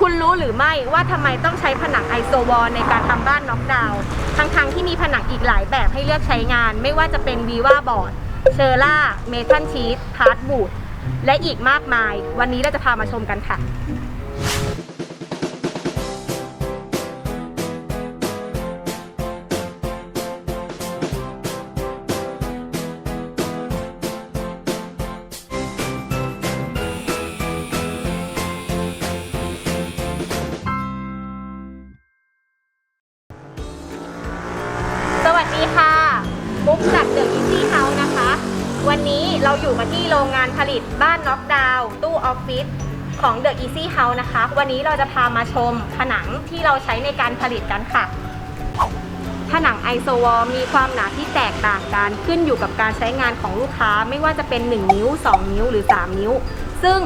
คุณรู้หรือไม่ว่าทำไมต้องใช้ผนังไอโซวอลในการทำบ้านน็อกดาวน์ทั้งๆที่มีผนังอีกหลายแบบให้เลือกใช้งาน ไม่ว่าจะเป็นวีว่าบอร์ดเชอร่าเมทัลชีสพาร์ทบูดและอีกมากมาย วันนี้เราจะพามาชมกันค่ะ ดีค่ะบุ๊กจากเดอะอีซี่เฮาส์นะคะ วันนี้เราอยู่มาที่โรงงานผลิตบ้านน็อกดาวน์ตู้ออฟฟิศของ The Easy House นะคะ วันนี้เราจะพามาชมผนังที่เราใช้ในการผลิตกันค่ะ ผนังไอโซวอลมีความหนาที่แตกต่างกันขึ้นอยู่กับการใช้งานของลูกค้าไม่ว่าจะเป็น 1 นิ้ว 2 นิ้วหรือ 3 นิ้ว ซึ่ง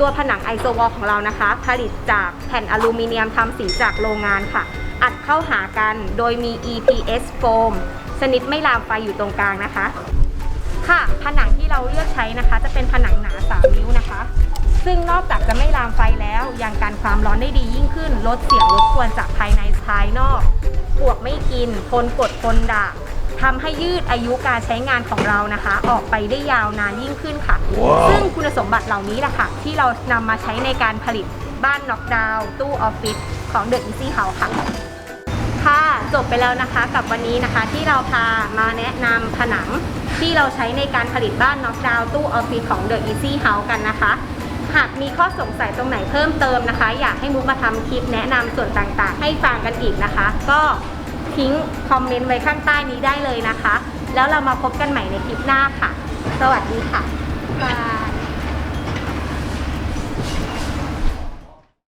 ตัวผนังไอโซวอลของเรานะคะ ผลิตจากแผ่นอลูมิเนียมทำสีจากโรงงานค่ะ อัดเข้าหากันโดยมี EPS foam ชนิดไม่ลามไฟอยู่ตรงกลางนะคะ ค่ะผนังที่เราเลือกใช้นะคะ จะเป็นผนังหนา 3 นิ้วนะคะ ซึ่งนอกจากจะไม่ลามไฟแล้วยังกันความร้อนได้ดียิ่งขึ้นลดเสียงรบกวนจากภายในภายนอกปวกไม่กินทนกดทนด่า ทำให้ยืดอายุการใช้งานของเรานะคะ ออกไปได้ยาวนานยิ่งขึ้นค่ะซึ่งคุณสมบัติเหล่านี้แหละค่ะ ที่เรานำมาใช้ในการผลิตบ้านน็อกดาวน์ตู้ออฟฟิศของ The Easy House ค่ะ ค่ะจบไปแล้วนะคะกับวันนี้นะคะที่เราพามาแนะนำผนังที่เราใช้ในการผลิตบ้านน็อกดาวน์ตู้ออฟฟิศของ The Easy House กันนะคะหากมีข้อสงสัยตรงไหนเพิ่มเติมนะคะ อยากให้มุกมาทำคลิปแนะนำส่วนต่างๆ ให้ฟังกันอีกนะคะ ก็ ทิ้งคอมเมนต์ไว้ข้างใต้นี้ได้เลยนะคะ แล้วเรามาพบกันใหม่ในคลิปหน้าค่ะ สวัสดีค่ะบาย